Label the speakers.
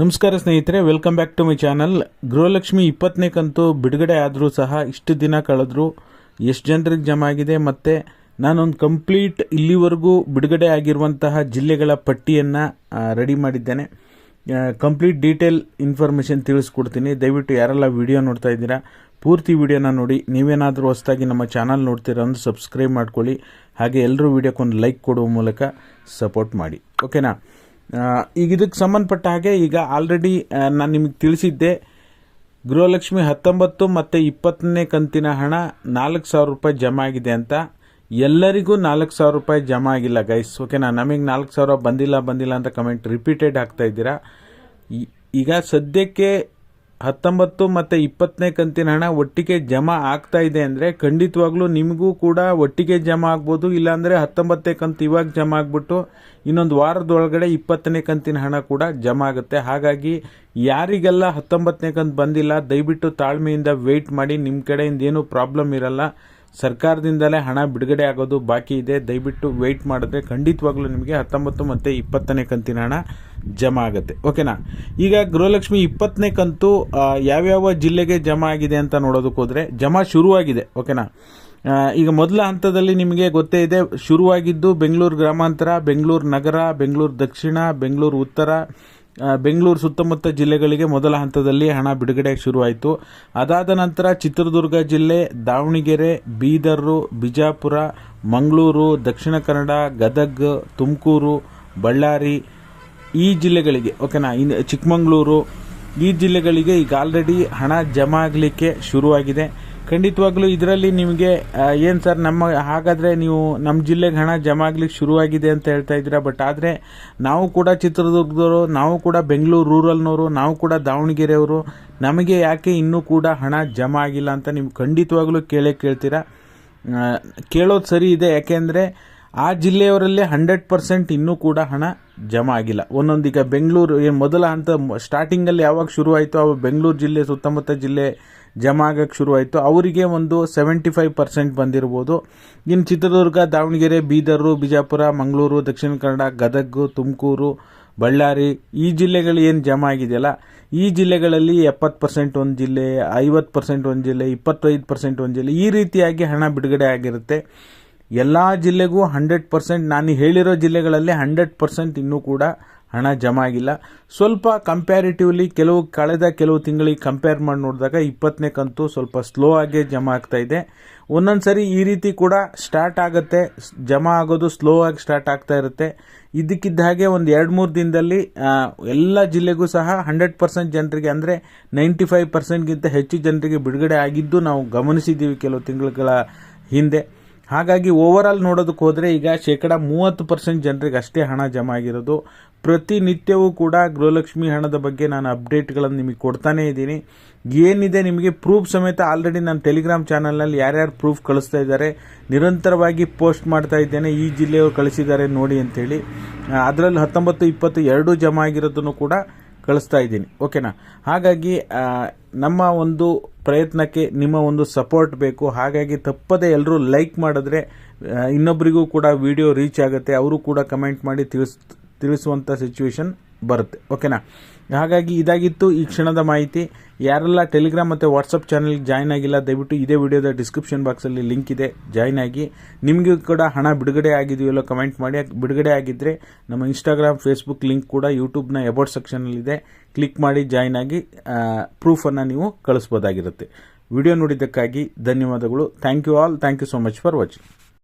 Speaker 1: ನಮಸ್ಕಾರ ಸ್ನೇಹಿತರೆ welcome back to my channel Gruhalakshmi ಇಪ್ಪತ್ತನೇ ಕಂತು ಬಿಡುಗಡೆ ಆದರೂ ಸಹ ಇಷ್ಟು ದಿನ ಕಳೆದ್ರು ಎಷ್ಟು ಜನರಿಗೆ ಜಮ ಆಗಿದೆ ಮತ್ತು ನಾನೊಂದು ಕಂಪ್ಲೀಟ್ ಇಲ್ಲಿವರೆಗೂ ಬಿಡುಗಡೆ ಆಗಿರುವಂತಹ ಜಿಲ್ಲೆಗಳ ಪಟ್ಟಿಯನ್ನು ರೆಡಿ ಮಾಡಿದ್ದೇನೆ. ಕಂಪ್ಲೀಟ್ ಡೀಟೇಲ್ ಇನ್ಫಾರ್ಮೇಷನ್ ತಿಳಿಸ್ಕೊಡ್ತೀನಿ. ದಯವಿಟ್ಟು ಯಾರೆಲ್ಲ ವಿಡಿಯೋ ನೋಡ್ತಾ ಇದ್ದೀರಾ, ಪೂರ್ತಿ ವಿಡಿಯೋನ ನೋಡಿ. ನೀವೇನಾದರೂ ಹೊಸದಾಗಿ ನಮ್ಮ ಚಾನಲ್ ನೋಡ್ತೀರಾ ಅಂದ್ರೆ ಸಬ್ಸ್ಕ್ರೈಬ್ ಮಾಡ್ಕೊಳ್ಳಿ. ಹಾಗೆ ಎಲ್ಲರೂ ವಿಡಿಯೋಕ್ಕೊಂದು ಲೈಕ್ ಕೊಡುವ ಮೂಲಕ ಸಪೋರ್ಟ್ ಮಾಡಿ. ಓಕೆನಾ ಈಗ ಇದಕ್ಕೆ ಸಂಬಂಧಪಟ್ಟ ಹಾಗೆ ಈಗ ಆಲ್ರೆಡಿ ನಾನು ನಿಮಗೆ ತಿಳಿಸಿದ್ದೆ, ಗೃಹಲಕ್ಷ್ಮಿ ಹತ್ತೊಂಬತ್ತು ಮತ್ತು ಇಪ್ಪತ್ತನೇ ಕಂತಿನ ಹಣ ನಾಲ್ಕು ಸಾವಿರ ರೂಪಾಯಿ ಜಮಾ ಆಗಿದೆ ಅಂತ. ಎಲ್ಲರಿಗೂ ನಾಲ್ಕು ಸಾವಿರ ರೂಪಾಯಿ ಜಮಾ ಆಗಿಲ್ಲ ಗೈಸ್ ಓಕೆನಾ ನಮಗೆ ನಾಲ್ಕು ಸಾವಿರ ಬಂದಿಲ್ಲ ಬಂದಿಲ್ಲ ಅಂತ ಕಮೆಂಟ್ ರಿಪೀಟೆಡ್ ಆಗ್ತಾ ಇದ್ದೀರಾ. ಈಗ ಸದ್ಯಕ್ಕೆ ಹತ್ತೊಂಬತ್ತು ಮತ್ತು ಇಪ್ಪತ್ತನೇ ಕಂತಿನ ಹಣ ಒಟ್ಟಿಗೆ ಜಮಾ ಆಗ್ತಾ ಇದೆ ಅಂದರೆ ಖಂಡಿತವಾಗ್ಲೂ ನಿಮಗೂ ಕೂಡ ಒಟ್ಟಿಗೆ ಜಮಾ ಆಗ್ಬೋದು, ಇಲ್ಲಾಂದರೆ ಹತ್ತೊಂಬತ್ತನೇ ಕಂತು ಇವಾಗ ಜಮಾ ಆಗ್ಬಿಟ್ಟು ಇನ್ನೊಂದು ವಾರದೊಳಗಡೆ ಇಪ್ಪತ್ತನೇ ಕಂತಿನ ಹಣ ಕೂಡ ಜಮಾ ಆಗುತ್ತೆ. ಹಾಗಾಗಿ ಯಾರಿಗೆಲ್ಲ ಹತ್ತೊಂಬತ್ತನೇ ಕಂತು ಬಂದಿಲ್ಲ, ದಯವಿಟ್ಟು ತಾಳ್ಮೆಯಿಂದ ವೆಯ್ಟ್ ಮಾಡಿ. ನಿಮ್ಮ ಕಡೆಯಿಂದ ಏನೂ ಪ್ರಾಬ್ಲಮ್ ಇರಲ್ಲ. ಸರ್ಕಾರದಿಂದಲೇ ಹಣ ಬಿಡುಗಡೆ ಆಗೋದು ಬಾಕಿ ಇದೆ. ದಯವಿಟ್ಟು ವೆಯ್ಟ್ ಮಾಡಿದ್ರೆ ಖಂಡಿತವಾಗ್ಲೂ ನಿಮಗೆ ಹತ್ತೊಂಬತ್ತು ಮತ್ತು ಇಪ್ಪತ್ತನೇ ಕಂತಿನ ಹಣ ಜಮಾ ಆಗುತ್ತೆ. ಓಕೆನಾ ಈಗ ಗೃಹಲಕ್ಷ್ಮಿ ಇಪ್ಪತ್ತನೇ ಕಂತು ಯಾವ್ಯಾವ ಜಿಲ್ಲೆಗೆ ಜಮಾ ಆಗಿದೆ ಅಂತ ನೋಡೋದಕ್ಕೆ ಹೋದರೆ ಜಮಾ ಶುರುವಾಗಿದೆ. ಓಕೆನಾ ಈಗ ಮೊದಲ ಹಂತದಲ್ಲಿ ನಿಮಗೆ ಗೊತ್ತೇ ಇದೆ, ಶುರುವಾಗಿದ್ದು ಬೆಂಗಳೂರು ಗ್ರಾಮಾಂತರ, ಬೆಂಗಳೂರು ನಗರ, ಬೆಂಗಳೂರು ದಕ್ಷಿಣ, ಬೆಂಗಳೂರು ಉತ್ತರ ಬೆಂಗಳೂರು ಸುತ್ತಮುತ್ತ ಜಿಲ್ಲೆಗಳಿಗೆ ಮೊದಲ ಹಂತದಲ್ಲಿ ಹಣ ಬಿಡುಗಡೆ ಶುರುವಾಯಿತು. ಅದಾದ ನಂತರ ಚಿತ್ರದುರ್ಗ ಜಿಲ್ಲೆ, ದಾವಣಗೆರೆ ಬೀದರು ಬಿಜಾಪುರ, ಮಂಗಳೂರು, ದಕ್ಷಿಣ ಕನ್ನಡ, ಗದಗ್, ತುಮಕೂರು, ಬಳ್ಳಾರಿ ಈ ಜಿಲ್ಲೆಗಳಿಗೆ, ಓಕೆನಾ ಇನ್ನು ಚಿಕ್ಕಮಗಳೂರು ಈ ಜಿಲ್ಲೆಗಳಿಗೆ ಈಗ ಆಲ್ರೆಡಿ ಹಣ ಜಮಾ ಆಗಲಿಕ್ಕೆ ಶುರುವಾಗಿದೆ. ಖಂಡಿತವಾಗ್ಲೂ ಇದರಲ್ಲಿ ನಿಮಗೆ ಏನು ಸರ್, ನಮ್ಮ, ಹಾಗಾದರೆ ನೀವು ನಮ್ಮ ಜಿಲ್ಲೆಗೆ ಹಣ ಜಮಾ ಆಗ್ಲಿಕ್ಕೆ ಶುರುವಾಗಿದೆ ಅಂತ ಹೇಳ್ತಾ ಇದ್ದೀರಾ, ಬಟ್ ಆದರೆ ನಾವು ಕೂಡ ಚಿತ್ರದುರ್ಗದವರು, ನಾವು ಕೂಡ ಬೆಂಗಳೂರು ರೂರಲ್ನವರು, ನಾವು ಕೂಡ ದಾವಣಗೆರೆಯವರು, ನಮಗೆ ಯಾಕೆ ಇನ್ನೂ ಕೂಡ ಹಣ ಜಮಾ ಆಗಿಲ್ಲ ಅಂತ ನೀವು ಖಂಡಿತವಾಗ್ಲೂ ಕೇಳೇ ಕೇಳ್ತೀರಾ? ಕೇಳೋದು ಸರಿ ಇದೆ, ಯಾಕೆಂದರೆ ಆ ಜಿಲ್ಲೆಯವರಲ್ಲೇ ಹಂಡ್ರೆಡ್ ಪರ್ಸೆಂಟ್ ಇನ್ನೂ ಕೂಡ ಹಣ ಜಮಾ ಆಗಿಲ್ಲ. ಒಂದೊಂದೀಗ ಬೆಂಗಳೂರು ಏನು ಮೊದಲ ಹಂತ ಸ್ಟಾರ್ಟಿಂಗಲ್ಲಿ ಯಾವಾಗ ಶುರುವಾಯಿತು ಅವಾಗ ಬೆಂಗಳೂರು ಜಿಲ್ಲೆ, ಸುತ್ತಮುತ್ತ ಜಿಲ್ಲೆ ಜಮಾ ಆಗಕ್ಕೆ ಶುರುವಾಯಿತು. ಅವರಿಗೆ ಒಂದು ಸೆವೆಂಟಿ ಫೈವ್ ಪರ್ಸೆಂಟ್ ಬಂದಿರ್ಬೋದು. ಇನ್ನು ಚಿತ್ರದುರ್ಗ, ದಾವಣಗೆರೆ, ಬೀದರು, ಬಿಜಾಪುರ, ಮಂಗಳೂರು, ದಕ್ಷಿಣ ಕನ್ನಡ, ಗದಗ, ತುಮಕೂರು, ಬಳ್ಳಾರಿ ಈ ಜಿಲ್ಲೆಗಳು ಏನು ಜಮಾ ಆಗಿದೆಯಲ್ಲ, ಈ ಜಿಲ್ಲೆಗಳಲ್ಲಿ ಎಪ್ಪತ್ತು ಪರ್ಸೆಂಟ್ ಒಂದು ಜಿಲ್ಲೆ, ಐವತ್ತು ಪರ್ಸೆಂಟ್ ಒಂದು ಜಿಲ್ಲೆ, ಇಪ್ಪತ್ತೈದು ಪರ್ಸೆಂಟ್ ಒಂದು ಜಿಲ್ಲೆ ಈ ರೀತಿಯಾಗಿ ಹಣ ಬಿಡುಗಡೆ ಆಗಿರುತ್ತೆ. ಎಲ್ಲ ಜಿಲ್ಲೆಗೂ ಹಂಡ್ರೆಡ್ ಪರ್ಸೆಂಟ್, ನಾನು ಹೇಳಿರೋ ಜಿಲ್ಲೆಗಳಲ್ಲಿ ಹಂಡ್ರೆಡ್ ಪರ್ಸೆಂಟ್ ಇನ್ನೂ ಕೂಡ ಹಣ ಜಮಾ ಆಗಿಲ್ಲ. ಸ್ವಲ್ಪ ಕಂಪ್ಯಾರಿಟಿವ್ಲಿ ಕೆಲವು ಕಳೆದ ಕೆಲವು ತಿಂಗಳಿಗೆ ಕಂಪೇರ್ ಮಾಡಿ ನೋಡಿದಾಗ ಇಪ್ಪತ್ತನೇ ಕಂತು ಸ್ವಲ್ಪ ಸ್ಲೋ ಆಗಿ ಜಮಾ ಆಗ್ತಾ ಇದೆ. ಒಂದೊಂದು ಸರಿ ಈ ರೀತಿ ಕೂಡ ಸ್ಟಾರ್ಟ್ ಆಗುತ್ತೆ. ಜಮಾ ಆಗೋದು ಸ್ಲೋ ಆಗಿ ಸ್ಟಾರ್ಟ್ ಆಗ್ತಾ ಇರುತ್ತೆ. ಇದಕ್ಕಿದ್ದ ಹಾಗೆ ಒಂದು ಎರಡು ಮೂರು ದಿನದಲ್ಲಿ ಎಲ್ಲ ಜಿಲ್ಲೆಗೂ ಸಹ ಹಂಡ್ರೆಡ್ ಪರ್ಸೆಂಟ್ ಜನರಿಗೆ ಅಂದರೆ ನೈಂಟಿ ಫೈವ್ ಪರ್ಸೆಂಟ್ಗಿಂತ ಹೆಚ್ಚು ಜನರಿಗೆ ಬಿಡುಗಡೆ ಆಗಿದ್ದು ನಾವು ಗಮನಿಸಿದ್ದೀವಿ ಕೆಲವು ತಿಂಗಳುಗಳ ಹಿಂದೆ. ಹಾಗಾಗಿ ಓವರಾಲ್ ನೋಡೋದಕ್ಕೆ ಹೋದರೆ ಈಗ ಶೇಕಡ ಮೂವತ್ತು ಪರ್ಸೆಂಟ್ ಜನರಿಗೆ ಅಷ್ಟೇ ಹಣ ಜಮಾ ಆಗಿರೋದು. ಪ್ರತಿನಿತ್ಯವೂ ಕೂಡ ಗೃಹಲಕ್ಷ್ಮಿ ಹಣದ ಬಗ್ಗೆ ನಾನು ಅಪ್ಡೇಟ್ಗಳನ್ನು ನಿಮಗೆ ಕೊಡ್ತಾನೇ ಇದ್ದೀನಿ. ಏನಿದೆ ನಿಮಗೆ ಪ್ರೂಫ್ ಸಮೇತ ಆಲ್ರೆಡಿ ನಾನು ಟೆಲಿಗ್ರಾಮ್ ಚಾನಲ್ನಲ್ಲಿ ಯಾರ್ಯಾರು ಪ್ರೂಫ್ ಕಳಿಸ್ತಾ ಇದ್ದಾರೆ, ನಿರಂತರವಾಗಿ ಪೋಸ್ಟ್ ಮಾಡ್ತಾ ಇದ್ದೇನೆ, ಈ ಜಿಲ್ಲೆಯವರು ಕಳಿಸಿದ್ದಾರೆ ನೋಡಿ ಅಂತೇಳಿ. ಅದರಲ್ಲಿ ಹತ್ತೊಂಬತ್ತು, ಇಪ್ಪತ್ತು, ಎರಡೂ ಜಮಾ ಆಗಿರೋದನ್ನು ಕೂಡ ಕಳಿಸ್ತಾ ಇದ್ದೀನಿ. ಓಕೆನಾ? ಹಾಗಾಗಿ ನಮ್ಮ ಒಂದು ಪ್ರಯತ್ನಕ್ಕೆ ನಿಮ್ಮ ಒಂದು ಸಪೋರ್ಟ್ ಬೇಕು. ಹಾಗಾಗಿ ತಪ್ಪದೆ ಎಲ್ಲರೂ ಲೈಕ್ ಮಾಡಿದ್ರೆ ಇನ್ನೊಬ್ಬರಿಗೂ ಕೂಡ ವಿಡಿಯೋ ರೀಚ್ ಆಗುತ್ತೆ. ಅವರು ಕೂಡ ಕಮೆಂಟ್ ಮಾಡಿ ತಿಳಿಸ್ ತಿಳಿಸುವಂಥ ಸಿಚುವೇಶನ್ ಬರುತ್ತೆ. ಓಕೆನಾ ಹಾಗಾಗಿ ಇದಾಗಿತ್ತು ಈ ಕ್ಷಣದ ಮಾಹಿತಿ. ಯಾರೆಲ್ಲ ಟೆಲಿಗ್ರಾಮ್ ಮತ್ತು ವಾಟ್ಸಪ್ ಚಾನಲ್ಗೆ ಜಾಯ್ನ್ ಆಗಿಲ್ಲ, ದಯವಿಟ್ಟು ಇದೇ ವಿಡಿಯೋದ ಡಿಸ್ಕ್ರಿಪ್ಷನ್ ಬಾಕ್ಸಲ್ಲಿ ಲಿಂಕ್ ಇದೆ ಜಾಯ್ನ್ ಆಗಿ. ನಿಮಗೂ ಕೂಡ ಹಣ ಬಿಡುಗಡೆ ಆಗಿದೆಯಲ್ಲೋ ಕಮೆಂಟ್ ಮಾಡಿ. ಬಿಡುಗಡೆ ಆಗಿದ್ದರೆ ನಮ್ಮ ಇನ್ಸ್ಟಾಗ್ರಾಮ್ ಫೇಸ್ಬುಕ್ ಲಿಂಕ್ ಕೂಡ ಯೂಟ್ಯೂಬ್ನ ಎಬೌಟ್ ಸೆಕ್ಷನಲ್ಲಿದೆ ಕ್ಲಿಕ್ ಮಾಡಿ ಜಾಯ್ನ್ ಆಗಿ ಪ್ರೂಫನ್ನು ನೀವು ಕಳಿಸ್ಬೋದಾಗಿರುತ್ತೆ. ವಿಡಿಯೋ ನೋಡಿದ್ದಕ್ಕಾಗಿ ಧನ್ಯವಾದಗಳು. Thank you all thank you so much for watching